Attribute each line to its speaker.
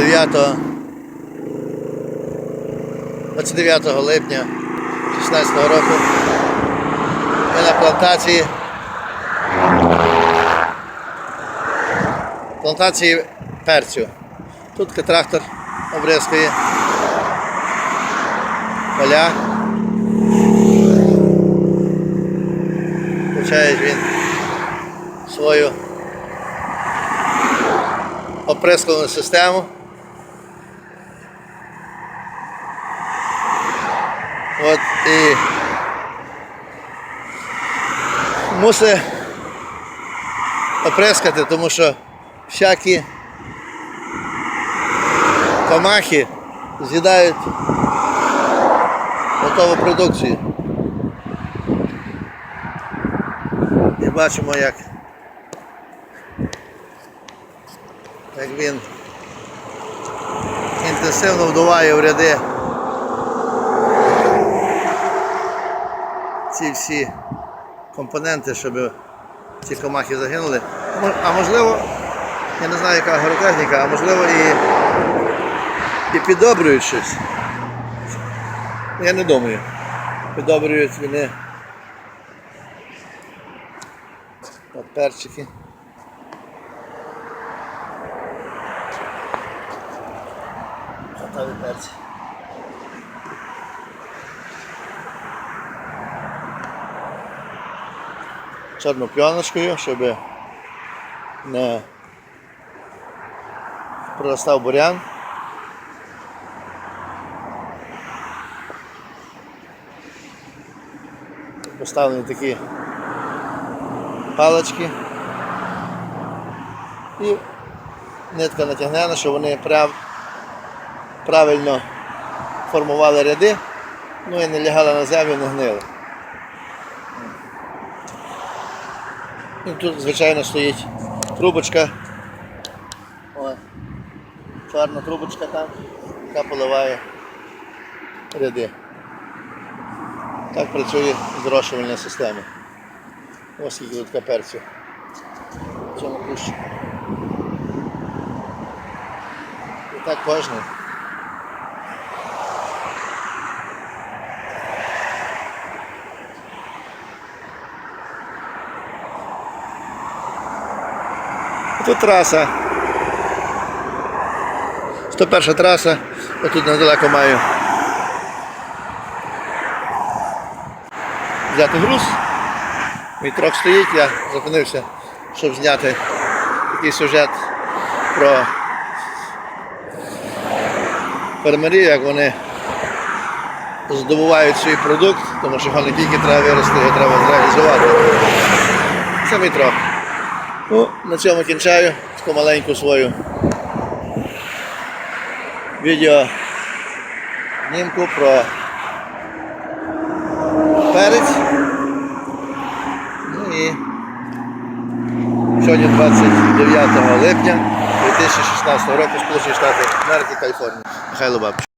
Speaker 1: 9 29 липня 16 року ми на плантації плантації перцю. Тут трактор обрізкує поля. Включає він свою оприскувану систему. От і мусить оприскати, тому що всякі комахи з'їдають готову продукцію. І бачимо, як, як він інтенсивно вдуває в ряди ці всі компоненти, щоб ці комахи загинули. А можливо, я не знаю, яка агротехніка, а можливо і, і підобрюють щось. Я не думаю. Підобрюють вони перчики. Готові перці. Чорну пленочкою, щоб не проростав бурян. Поставлені такі палички і нитка натягнена, щоб вони прям правильно формували ряди, ну і не лягали на землю, не гнили. І тут, звичайно, стоїть трубочка. О, чорна трубочка там, яка поливає ряди. Так працює зрошувальна система. Ось скільки тут каперцю. В цьому кущі. І так кожний. Тут траса. 101 траса. Отут недалеко маю взяти груз. Мій трок стоїть, я зупинився, щоб зняти такий сюжет про фермерів, як вони здобувають свій продукт, тому що його не тільки треба вирости, його треба зреалізувати. Це мій трок. Ну, на цьому кінчаю таку маленьку свою відео знімку про перець. Ну і сьогодні 29 липня 2016 року Сполучені Штати Америки, Каліфорнія. Михайло Бабич.